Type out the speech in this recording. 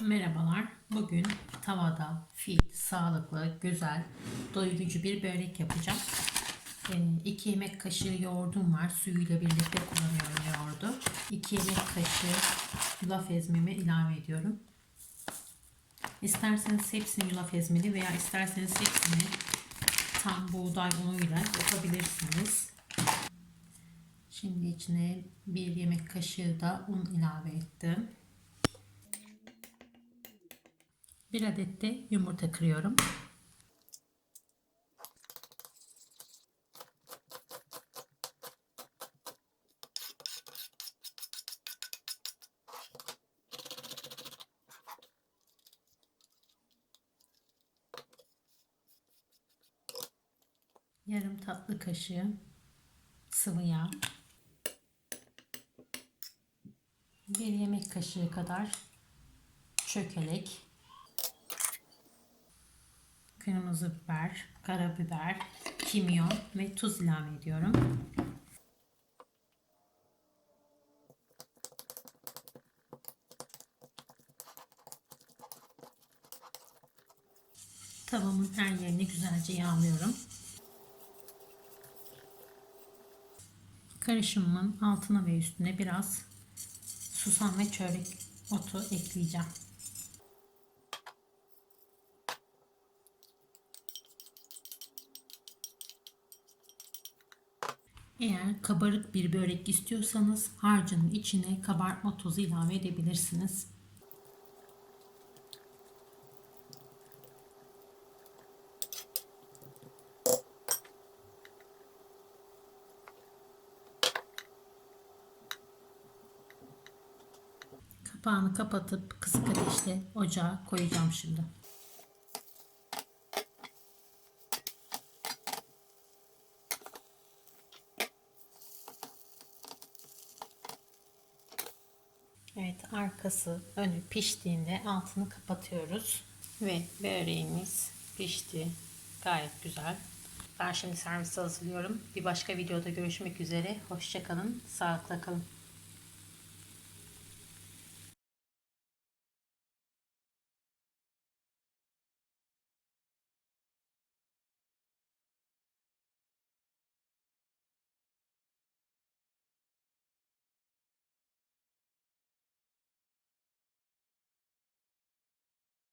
Merhabalar. Bugün tavada fit, sağlıklı, güzel, doyurucu bir börek yapacağım. 2 yemek kaşığı yoğurdum var. Suyuyla birlikte kullanıyorum yoğurdu. 2 yemek kaşığı yulaf ezmemi ilave ediyorum. İsterseniz hepsini yulaf ezmeli veya isterseniz hepsini tam buğday unuyla yapabilirsiniz. Şimdi içine bir yemek kaşığı da un ilave ettim. Bir adet de yumurta kırıyorum. Yarım tatlı kaşığı sıvı yağ. Bir yemek kaşığı kadar çökelek kırmızı biber, karabiber, kimyon ve tuz ilave ediyorum. Tavamın her yerini güzelce yağlıyorum. Karışımımın altına ve üstüne biraz susam ve çörek otu ekleyeceğim. Eğer kabarık bir börek istiyorsanız harcın içine kabartma tozu ilave edebilirsiniz. Kapağını kapatıp kısık ateşte ocağa koyacağım şimdi. Evet arkası önü piştiğinde altını kapatıyoruz. Ve böreğimiz pişti. Gayet güzel. Ben şimdi servis hazırlıyorum. Bir başka videoda görüşmek üzere. Hoşçakalın. Sağlıkla kalın.